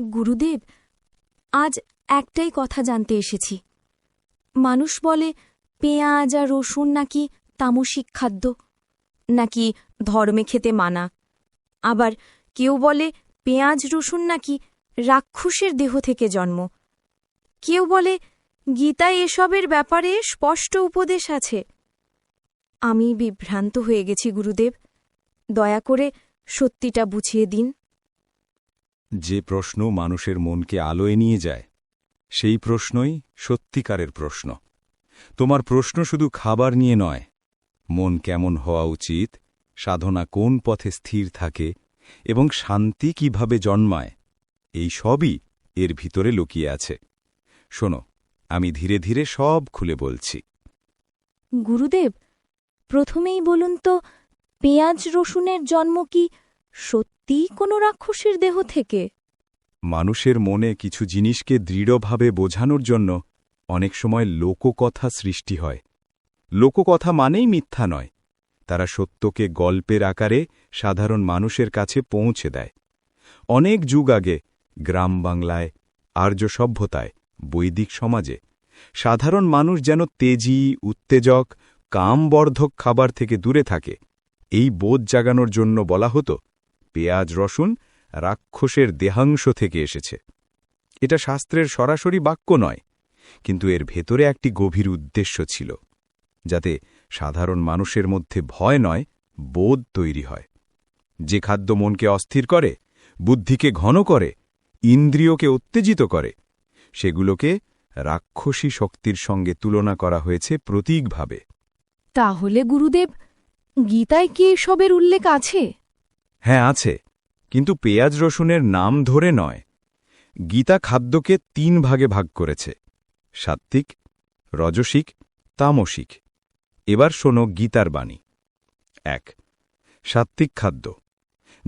গুরুদেব, আজ একটাই কথা জানতে এসেছি। মানুষ বলে, পেঁয়াজ আর রসুন নাকি তামসিক খাদ্য, নাকি ধর্মে খেতে মানা। আবার কেউ বলে, পেঁয়াজ রসুন নাকি রাক্ষসের দেহ থেকে জন্ম। কেউ বলে, গীতায় এসবের ব্যাপারে স্পষ্ট উপদেশ আছে। আমি বিভ্রান্ত হয়ে গেছি, গুরুদেব। দয়া করে সত্যিটা বুঝিয়ে দিন। যে প্রশ্ন মানুষের মনকে আলোয় নিয়ে যায়, সেই প্রশ্নই সত্যিকারের প্রশ্ন। তোমার প্রশ্ন শুধু খাবার নিয়ে নয়, মন কেমন হওয়া উচিত, সাধনা কোন পথে স্থির থাকে, এবং শান্তি কীভাবে জন্মায়, এই সবই এর ভিতরে লুকিয়ে আছে। শোনো, আমি ধীরে ধীরে সব খুলে বলছি। গুরুদেব, প্রথমেই বলুন তো, পেঁয়াজ রসুনের জন্ম কি সত্যিই কোনো রাক্ষসের দেহ থেকে? মানুষের মনে কিছু জিনিসকে দৃঢ়ভাবে বোঝানোর জন্য অনেক সময় লোককথা সৃষ্টি হয়। লোককথা মানেই মিথ্যা নয়। তারা সত্যকে গল্পের আকারে সাধারণ মানুষের কাছে পৌঁছে দেয়। অনেক যুগ আগে গ্রাম বাংলায়, আর্য সভ্যতায়, বৈদিক সমাজে সাধারণ মানুষ যেন তেজি, উত্তেজক, কামবর্ধক খাবার থেকে দূরে থাকে, এই বোধ জাগানোর জন্য বলা হতো পেঁয়াজ রসুন রাক্ষসের দেহাংশ থেকে এসেছে। এটা শাস্ত্রের সরাসরি বাক্য নয়, কিন্তু এর ভেতরে একটি গভীর উদ্দেশ্য ছিল, যাতে সাধারণ মানুষের মধ্যে ভয় নয়, বোধ তৈরি হয়। যে খাদ্য মনকে অস্থির করে, বুদ্ধিকে ঘন করে, ইন্দ্রিয়কে উত্তেজিত করে, সেগুলোকে রাক্ষসী শক্তির সঙ্গে তুলনা করা হয়েছে প্রতীকভাবে। তাহলে গুরুদেব, গীতায় কি এসবের উল্লেখ আছে? হ্যাঁ আছে। কিন্তু পেঁয়াজ রসুনের নাম ধরে নয়। গীতা খাদ্যকে তিন ভাগে ভাগ করেছে। সাত্ত্বিক, রজসিক, তামসিক। এবার শোনো গীতার বাণী। এক, সাত্ত্বিক খাদ্য।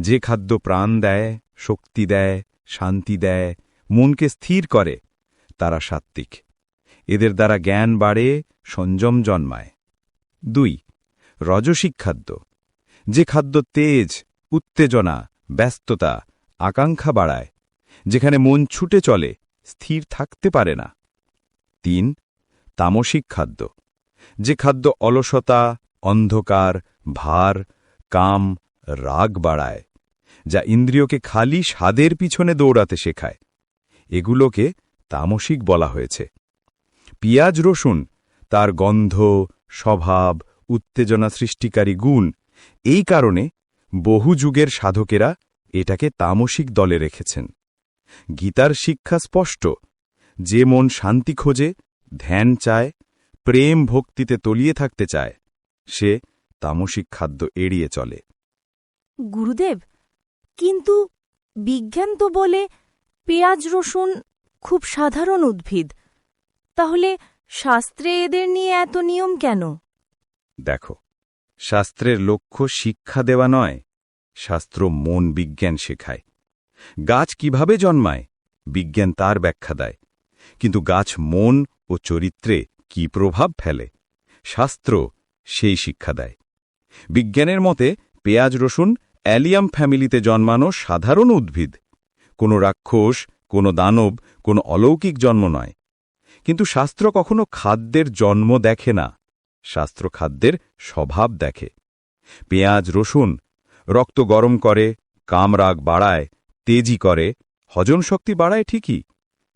যে খাদ্য প্রাণ দেয়, শক্তি দেয়, শান্তি দেয়, মনকে স্থির করে, তারা সাত্ত্বিক। এদের দ্বারা জ্ঞান বাড়ে সংযম জন্মায়। দুই, রজসিক খাদ্য। যে খাদ্য তেজ উত্তেজনা, ব্যস্ততা, আকাঙ্ক্ষা বাড়ায়, যেখানে মন ছুটে চলে, স্থির থাকতে পারে না। তিন, তামসিক খাদ্য, যে খাদ্য অলসতা, অন্ধকার, ভার, কাম, রাগ বাড়ায়, যা ইন্দ্রিয়কে খালি স্বাদের পিছনে দৌড়াতে শেখায়। এগুলোকে তামসিক বলা হয়েছে। পিয়াজ রসুন, তার গন্ধ, স্বভাব, উত্তেজনা সৃষ্টিকারী গুণ, এই কারণে বহু যুগের সাধকেরা এটাকে তামসিক দলে রেখেছেন। গীতার শিক্ষা স্পষ্ট। যে মন শান্তি খোঁজে ধ্যান চায় প্রেম ভক্তিতে তলিয়ে থাকতে চায় সে তামসিক খাদ্য এড়িয়ে চলে। গুরুদেব কিন্তু বিজ্ঞান তো বলে পেঁয়াজ রসুন খুব সাধারণ উদ্ভিদ। তাহলে শাস্ত্রে এদের নিয়ে এত নিয়ম কেন? দেখো শাস্ত্রের লক্ষ্য শিক্ষা দেওয়া নয়, শাস্ত্র মন বিজ্ঞান শেখায়। গাছ কীভাবে জন্মায়? বিজ্ঞান তার ব্যাখ্যা দেয়। কিন্তু গাছ মন ও চরিত্রে কি প্রভাব ফেলে? শাস্ত্র সেই শিক্ষা দেয়। বিজ্ঞানের মতে, পেঁয়াজ রসুন অ্যালিয়াম ফ্যামিলিতে জন্মানো সাধারণ উদ্ভিদ। কোনো রাক্ষস, কোনো দানব, কোনো অলৌকিক জন্ম নয়। কিন্তু শাস্ত্র কখনো খাদ্যের জন্ম দেখে না। শাস্ত্র খাদ্যের স্বভাব দেখে। পেঁয়াজ রসুন রক্ত গরম করে কামরাগ বাড়ায় তেজি করে হজম শক্তি বাড়ায় ঠিকই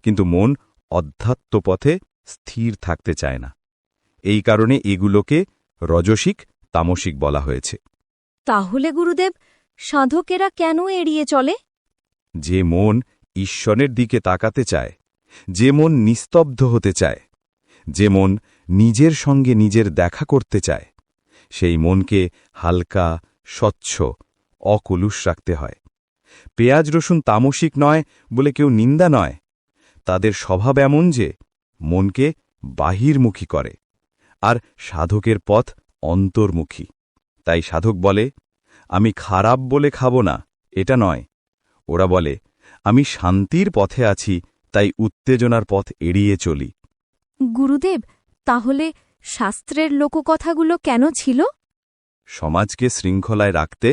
কিন্তু মন অধ্যাত্ম পথে স্থির থাকতে চায় না। এই কারণে এগুলোকে রজসিক তামসিক বলা হয়েছে। তাহলে গুরুদেব সাধকেরা কেন এড়িয়ে চলে? যে মন ঈশ্বরের দিকে তাকাতে চায় যে মন নিস্তব্ধ হতে চায় যে মন নিজের সঙ্গে নিজের দেখা করতে চায়, সেই মনকে হালকা, স্বচ্ছ, অকলুষ রাখতে হয়। পেঁয়াজ রসুন তামসিক নয় বলে কেউ নিন্দা নয়। তাদের স্বভাব এমন যে, মনকে বাহিরমুখী করে, আর সাধকের পথ অন্তর্মুখী। তাই সাধক বলে, আমি খারাপ বলে খাব না, এটা নয়। ওরা বলে, আমি শান্তির পথে আছি, তাই উত্তেজনার পথ এড়িয়ে চলি। গুরুদেব তাহলে শাস্ত্রের লোককথাগুলো কেন ছিল? সমাজকে শৃঙ্খলায় রাখতে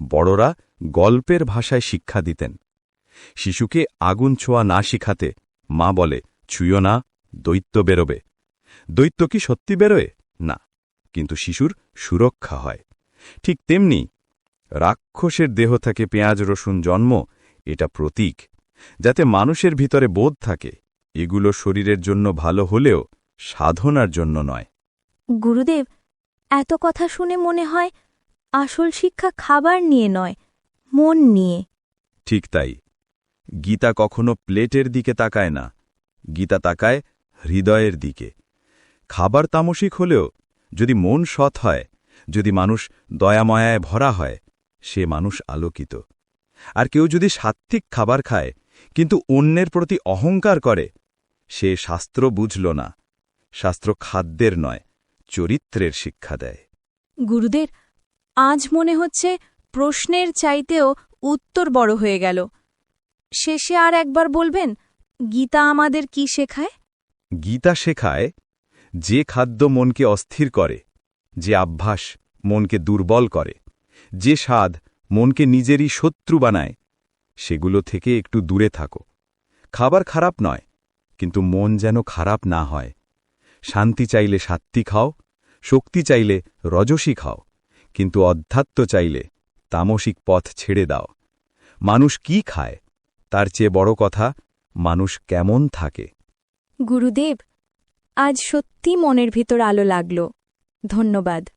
বড়রা গল্পের ভাষায় শিক্ষা দিতেন। শিশুকে আগুন ছোঁয়া না শিখাতে মা বলে, ছুঁয়ো না, দৈত্য বেরোবে। দৈত্য কি সত্যি বেরোয়? না, কিন্তু শিশুর সুরক্ষা হয়। ঠিক তেমনি রাক্ষসের দেহ থেকে পেঁয়াজ, রসুন জন্ম, এটা প্রতীক। যাতে মানুষের ভিতরে বোধ থাকে, এগুলো শরীরের জন্য ভালো হলেও সাধনার জন্য নয়। গুরুদেব এত কথা শুনে মনে হয় আসল শিক্ষা খাবার নিয়ে নয় মন নিয়ে। ঠিক তাই। গীতা কখনো প্লেটের দিকে তাকায় না। গীতা তাকায় হৃদয়ের দিকে। খাবার তামসিক হলেও যদি মন সৎ হয় যদি মানুষ দয়াময়ায় ভরা হয় সে মানুষ আলোকিত। আর কেউ যদি সাত্ত্বিক খাবার খায় কিন্তু অন্যের প্রতি অহংকার করে সে শাস্ত্র বুঝল না। শাস্ত্র খাদ্যের নয় চরিত্রের শিক্ষা দেয়। গুরুদের আজ মনে হচ্ছে প্রশ্নের চাইতেও উত্তর বড় হয়ে গেল। শেষে আর একবার বলবেন গীতা আমাদের কি শেখায়? গীতা শেখায় যে খাদ্য মনকে অস্থির করে যে অভ্যাস মনকে দুর্বল করে যে স্বাদ মনকে নিজেরই শত্রু বানায় সেগুলো থেকে একটু দূরে থাকো। খাবার খারাপ নয় কিন্তু মন যেন খারাপ না হয়। শান্তি চাইলে সাত্ত্বিক খাও, শক্তি চাইলে রজসী খাও, কিন্তু অধ্যাত্ম চাইলে তামসিক পথ ছেড়ে দাও। মানুষ কি খায়? তার চেয়ে বড় কথা, মানুষ কেমন থাকে? গুরুদেব, আজ সত্যি মনের ভিতর আলো লাগল। ধন্যবাদ।